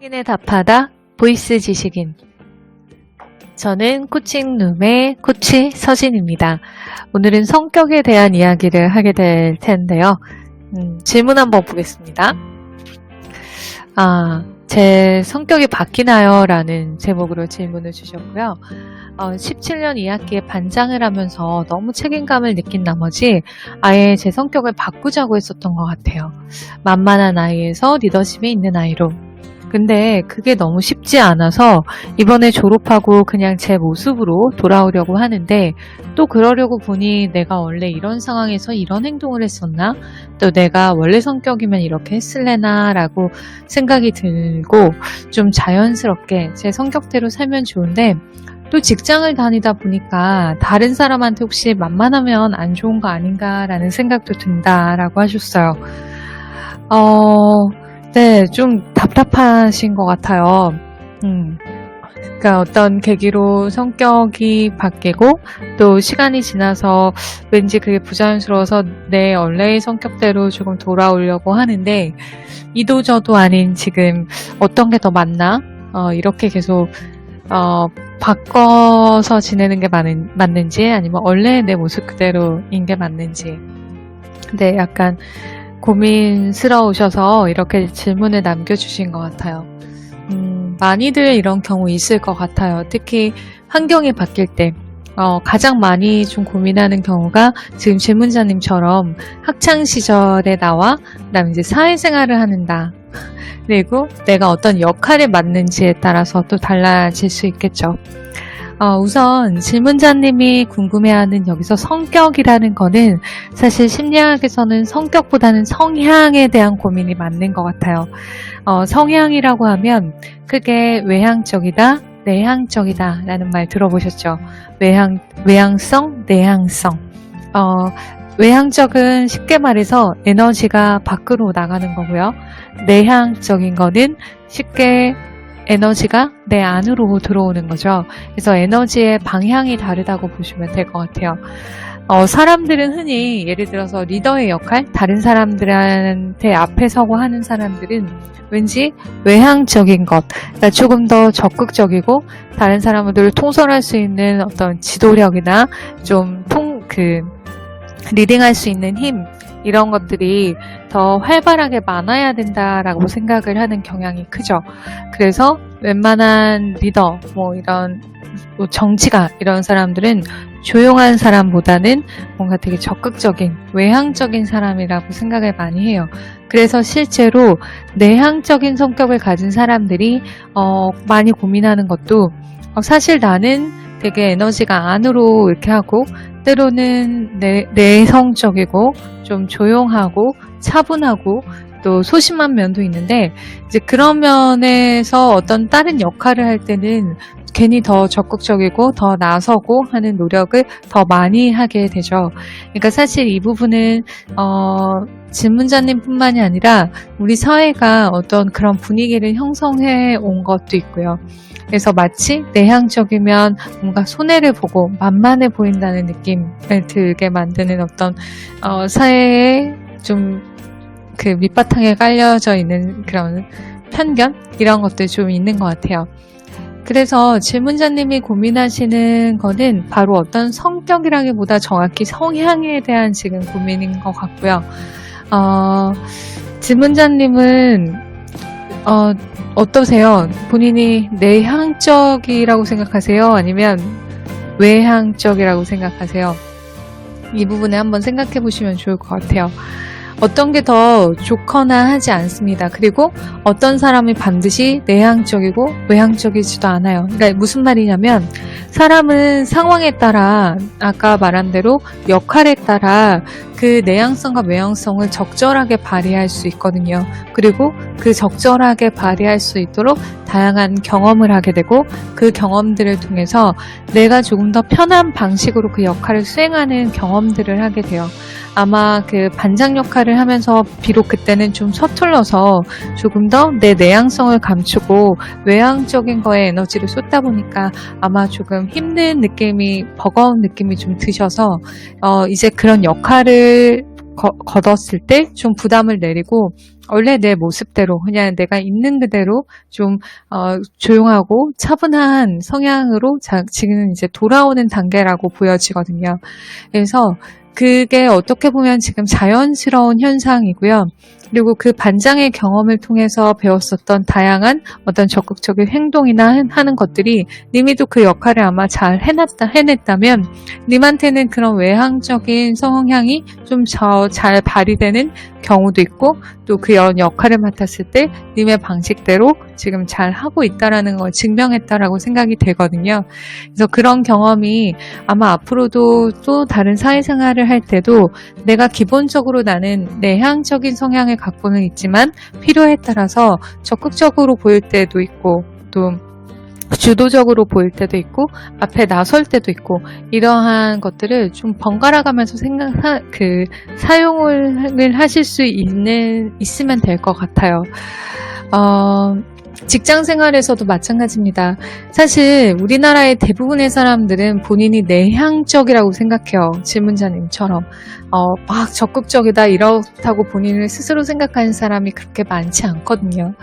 확인에 답하다 보이스 지식인 저는 코칭룸의 코치 서진입니다. 오늘은 성격에 대한 이야기를 하게 될 텐데요. 음, 질문 한번 보겠습니다. 아, 제 성격이 바뀌나요? 라는 제목으로 질문을 주셨고요. 어, 17년 2학기에 반장을 하면서 너무 책임감을 느낀 나머지 아예 제 성격을 바꾸자고 했었던 것 같아요. 만만한 아이에서 리더십이 있는 아이로. 근데 그게 너무 쉽지 않아서 이번에 졸업하고 그냥 제 모습으로 돌아오려고 하는데 또 그러려고 보니 내가 원래 이런 상황에서 이런 행동을 했었나? 또 내가 원래 성격이면 이렇게 했을래나? 라고 생각이 들고 좀 자연스럽게 제 성격대로 살면 좋은데 또 직장을 다니다 보니까 다른 사람한테 혹시 만만하면 안 좋은 거 아닌가라는 생각도 든다라고 하셨어요. 어, 네, 좀 답답하신 것 같아요. 음. 그러니까 어떤 계기로 성격이 바뀌고 또 시간이 지나서 왠지 그게 부자연스러워서 내 원래의 성격대로 조금 돌아오려고 하는데 이도저도 아닌 지금 어떤 게 더 맞나? 어, 이렇게 계속 어, 바꿔서 지내는 게 맞는, 맞는지 아니면 원래 내 모습 그대로인 게 맞는지 근데 약간 고민스러우셔서 이렇게 질문을 남겨주신 것 같아요. 음, 많이들 이런 경우 있을 것 같아요. 특히 환경이 바뀔 때. 어, 가장 많이 좀 고민하는 경우가 지금 질문자님처럼 학창 시절에 나와 그다음 이제 사회생활을 하는다. 그리고 내가 어떤 역할에 맞는지에 따라서 또 달라질 수 있겠죠. 어, 우선 질문자님이 궁금해하는 여기서 성격이라는 거는 사실 심리학에서는 성격보다는 성향에 대한 고민이 맞는 것 같아요. 어, 성향이라고 하면 크게 외향적이다, 내향적이다 라는 말 들어보셨죠? 외향, 외향성, 내향성. 어, 외향적은 쉽게 말해서 에너지가 밖으로 나가는 거고요. 내향적인 거는 쉽게 에너지가 내 안으로 들어오는 거죠. 그래서 에너지의 방향이 다르다고 보시면 될 것 같아요. 어, 사람들은 흔히 예를 들어서 리더의 역할, 다른 사람들한테 앞에 서고 하는 사람들은 왠지 외향적인 것, 그러니까 조금 더 적극적이고 다른 사람들을 통솔할 수 있는 어떤 지도력이나 좀 통, 그, 리딩할 수 있는 힘, 이런 것들이 더 활발하게 많아야 된다라고 생각을 하는 경향이 크죠. 그래서 웬만한 리더, 뭐 이런 뭐 정치가 이런 사람들은 조용한 사람보다는 뭔가 되게 적극적인 외향적인 사람이라고 생각을 많이 해요. 그래서 실제로 내향적인 성격을 가진 사람들이 어, 많이 고민하는 것도 어, 사실 나는 되게 에너지가 안으로 이렇게 하고 때로는 내, 내성적이고 좀 조용하고 차분하고 또 소심한 면도 있는데 이제 그런 면에서 어떤 다른 역할을 할 때는 괜히 더 적극적이고 더 나서고 하는 노력을 더 많이 하게 되죠. 그러니까 사실 이 부분은 어, 질문자님뿐만이 아니라 우리 사회가 어떤 그런 분위기를 형성해 온 것도 있고요. 그래서 마치 내향적이면 뭔가 손해를 보고 만만해 보인다는 느낌을 들게 만드는 어떤 어, 사회의 좀 그 밑바탕에 깔려져 있는 그런 편견 이런 것들 좀 있는 것 같아요. 그래서 질문자님이 고민하시는 거는 바로 어떤 성격이라기보다 정확히 성향에 대한 지금 고민인 것 같고요. 어, 질문자님은 어, 어떠세요? 본인이 내향적이라고 생각하세요? 아니면 외향적이라고 생각하세요? 이 부분에 한번 생각해 보시면 좋을 것 같아요. 어떤 게 더 좋거나 하지 않습니다. 그리고 어떤 사람이 반드시 내향적이고 외향적이지도 않아요. 그러니까 무슨 말이냐면 사람은 상황에 따라 아까 말한 대로 역할에 따라 그 내향성과 외향성을 적절하게 발휘할 수 있거든요. 그리고 그 적절하게 발휘할 수 있도록 다양한 경험을 하게 되고 그 경험들을 통해서 내가 조금 더 편한 방식으로 그 역할을 수행하는 경험들을 하게 돼요. 아마 그 반장 역할을 하면서 비록 그때는 좀 서툴러서 조금 더 내 내향성을 감추고 외향적인 거에 에너지를 쏟다 보니까 아마 조금 힘든 느낌이 버거운 느낌이 좀 드셔서 어 이제 그런 역할을 거- 걷었을 때 좀 부담을 내리고 원래 내 모습대로 그냥 내가 있는 그대로 좀 어, 조용하고 차분한 성향으로 자, 지금 이제 돌아오는 단계라고 보여지거든요. 그래서 그게 어떻게 보면 지금 자연스러운 현상이고요. 그리고 그 반장의 경험을 통해서 배웠었던 다양한 어떤 적극적인 행동이나 한- 하는 것들이 님이도 그 역할을 아마 잘 해놨다, 해냈다면 님한테는 그런 외향적인 성향이 좀잘 발휘되는 경우도 있고 또 그 역할을 맡았을 때 님의 방식대로 지금 잘 하고 있다라는 걸 증명했다라고 생각이 되거든요. 그래서 그런 경험이 아마 앞으로도 또 다른 사회생활을 할 때도 내가 기본적으로 나는 내향적인 성향을 갖고는 있지만 필요에 따라서 적극적으로 보일 때도 있고 또 주도적으로 보일 때도 있고 앞에 나설 때도 있고 이러한 것들을 좀 번갈아 가면서 생각 그 사용을 하실 수 있는 있으면 될 것 같아요. 어, 직장 생활에서도 마찬가지입니다. 사실 우리나라의 대부분의 사람들은 본인이 내향적이라고 생각해요. 질문자님처럼. 어, 막 적극적이다 이렇다고 본인을 스스로 생각하는 사람이 그렇게 많지 않거든요.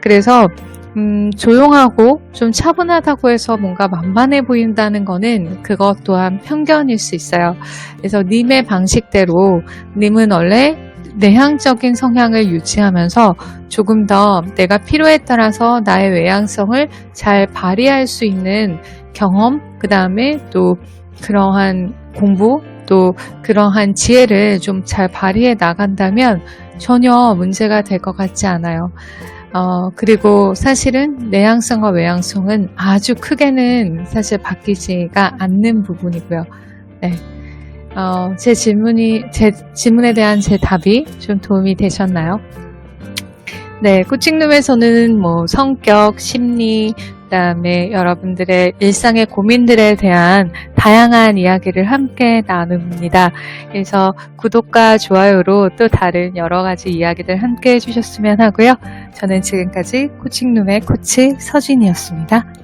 그래서 음, 조용하고 좀 차분하다고 해서 뭔가 만만해 보인다는 거는 그것 또한 편견일 수 있어요. 그래서 님의 방식대로 님은 원래 내향적인 성향을 유지하면서 조금 더 내가 필요에 따라서 나의 외향성을 잘 발휘할 수 있는 경험, 그 다음에 또 그러한 공부, 또 그러한 지혜를 좀 잘 발휘해 나간다면 전혀 문제가 될 것 같지 않아요. 어, 그리고 사실은 내향성과 외향성은 아주 크게는 사실 바뀌지가 않는 부분이고요. 네. 어, 제 질문이, 제 질문에 대한 제 답이 좀 도움이 되셨나요? 네, 코칭룸에서는 뭐 성격, 심리, 그다음에 여러분들의 일상의 고민들에 대한 다양한 이야기를 함께 나눕니다. 그래서 구독과 좋아요로 또 다른 여러 가지 이야기들 함께 해주셨으면 하고요. 저는 지금까지 코칭룸의 코치 서진이었습니다.